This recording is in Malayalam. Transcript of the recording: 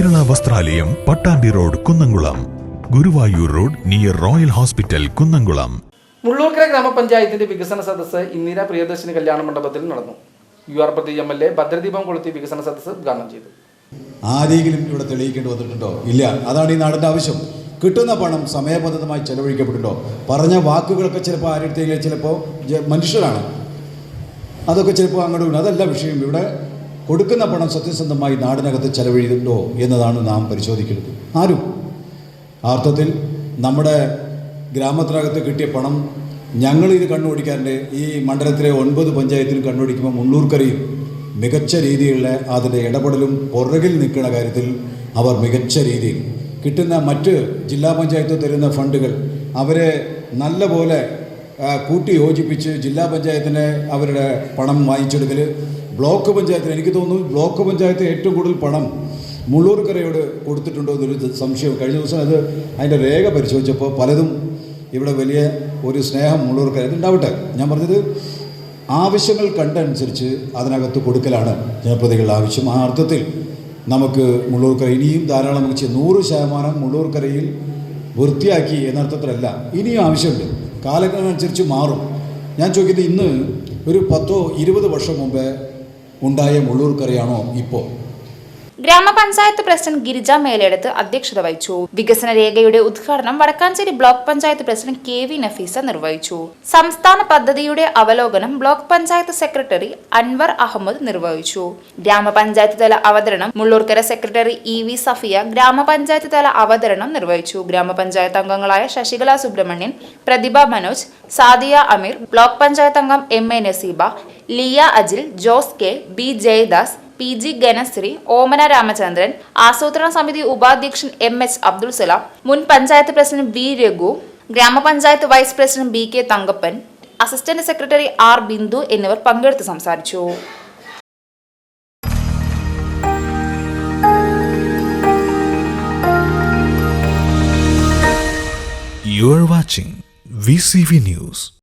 വസ്ത്രാലയം Pattambi road Kunnamkulam. Guruvayur road near royal hospital Kunnamkulam. Mullurkara ഗ്രാമപഞ്ചായത്തിന്റെ വികസന സദസ്സ് ഇന്ദിര പ്രിയദർശിനി കല്യാണ മണ്ഡപത്തിൽ നടന്നു. U R Pradeep M L A ഭദ്രദീപം കൊളുത്തി വികസന സദസ്സ് ഉദ്ഘാടനം ചെയ്തു. ആരെങ്കിലും ഇവിടെ തെളിയിക്കേണ്ടി വന്നിട്ടുണ്ടോ? ഇല്ല. അതാണ് ഈ നാടിന്റെ ആവശ്യം. കിട്ടുന്ന പണം സമയബന്ധിതമായി ചെലവഴിക്കപ്പെട്ടിട്ടുണ്ടോ? പറഞ്ഞ വാക്കുകളൊക്കെ ചിലപ്പോൾ ആരുടെ ചിലപ്പോൾ മനുഷ്യരാണ്. അതൊക്കെ ചിലപ്പോൾ അങ്ങോട്ട് അതല്ല വിഷയം. ഇവിടെ കൊടുക്കുന്ന പണം സത്യസന്ധമായി നാടിനകത്ത് ചെലവഴിയുന്നുണ്ടോ എന്നതാണ് നാം പരിശോധിക്കുന്നത് ആരും. ആ അർത്ഥത്തിൽ നമ്മുടെ ഗ്രാമത്തിനകത്ത് കിട്ടിയ പണം ഞങ്ങൾ ഇത് കണ്ണുപിടിക്കാറുണ്ട്. ഈ മണ്ഡലത്തിലെ ഒൻപത് പഞ്ചായത്തിലും കണ്ണുപിടിക്കുമ്പോൾ മുള്ളൂർക്കരയും മികച്ച രീതിയിലുള്ള അതിന്റെ ഇടപെടലും പുറകിൽ നിൽക്കുന്ന കാര്യത്തിൽ അവർ മികച്ച രീതിയിൽ കിട്ടുന്ന മറ്റ് ജില്ലാ പഞ്ചായത്ത് തരുന്ന ഫണ്ടുകൾ അവരെ നല്ലപോലെ കൂട്ടി യോജിപ്പിച്ച് ജില്ലാ പഞ്ചായത്തിന്റെ അവരുടെ പണം വാങ്ങിച്ചെടുക്കൽ ബ്ലോക്ക് പഞ്ചായത്തിന് എനിക്ക് തോന്നുന്നു ബ്ലോക്ക് പഞ്ചായത്ത് ഏറ്റവും കൂടുതൽ പണം മുള്ളൂർക്കരയോട് കൊടുത്തിട്ടുണ്ടോ എന്നൊരു സംശയം. കഴിഞ്ഞ ദിവസം അത് അതിന്റെ രേഖ പരിശോധിച്ചപ്പോൾ പലതും ഇവിടെ വലിയ ഒരു സ്നേഹം മുള്ളൂർക്കര ഉണ്ടാവട്ടെ. ഞാൻ പറഞ്ഞത് ആവശ്യങ്ങൾ കണ്ടനുസരിച്ച് അതിനകത്ത് കൊടുക്കലാണ് ജനപ്രതികളുടെ ആവശ്യം. ആ അർത്ഥത്തിൽ നമുക്ക് മുള്ളൂർക്കര ഇനിയും ധാരാളം നമുക്ക്. നൂറ് ശതമാനം മുള്ളൂർക്കരയിൽ വൃത്തിയാക്കി എന്നർത്ഥത്തിലല്ല ഇനിയും ആവശ്യമുണ്ട്. കാലങ്ങളനുസരിച്ച് മാറും. ഞാൻ ചോദിക്കുന്നത് ഇന്ന് ഒരു പത്തോ ഇരുപത് വർഷം മുമ്പേ ഉണ്ടായ മുള്ളൂർക്കരയാണോ ഇപ്പോൾ ഗ്രാമപഞ്ചായത്ത് പ്രസിഡന്റ് ഗിരിജ മേലെടുത്ത് അധ്യക്ഷത വഹിച്ചു. വികസന രേഖയുടെ ഉദ്ഘാടനം Vadakkanchery block panchayat president K V Nafeesa നിർവഹിച്ചു. സംസ്ഥാന പദ്ധതിയുടെ അവലോകനം ബ്ലോക്ക് പഞ്ചായത്ത് സെക്രട്ടറി അൻവർ അഹമ്മദ് നിർവഹിച്ചു. ഗ്രാമപഞ്ചായത്ത് തല അവതരണം Mullurkara secretary E V Safiya ഗ്രാമപഞ്ചായത്ത് തല അവതരണം നിർവഹിച്ചു. ഗ്രാമപഞ്ചായത്ത് അംഗങ്ങളായ ശശികല സുബ്രഹ്മണ്യൻ പ്രതിഭ മനോജ് സാദിയ അമീർ ബ്ലോക്ക് പഞ്ചായത്ത് അംഗം M A Naseeba Liya Ajil Jose K B Jayadas P G Ganasree Omana Ramachandran ആസൂത്രണ സമിതി ഉപാധ്യക്ഷൻ എം എച്ച് അബ്ദുൾ സലാം മുൻ പഞ്ചായത്ത് പ്രസിഡന്റ് വി രഘു ഗ്രാമപഞ്ചായത്ത് vice president B K Thankappan assistant secretary R Bindu എന്നിവർ പങ്കെടുത്ത് സംസാരിച്ചു You are watching VCV News.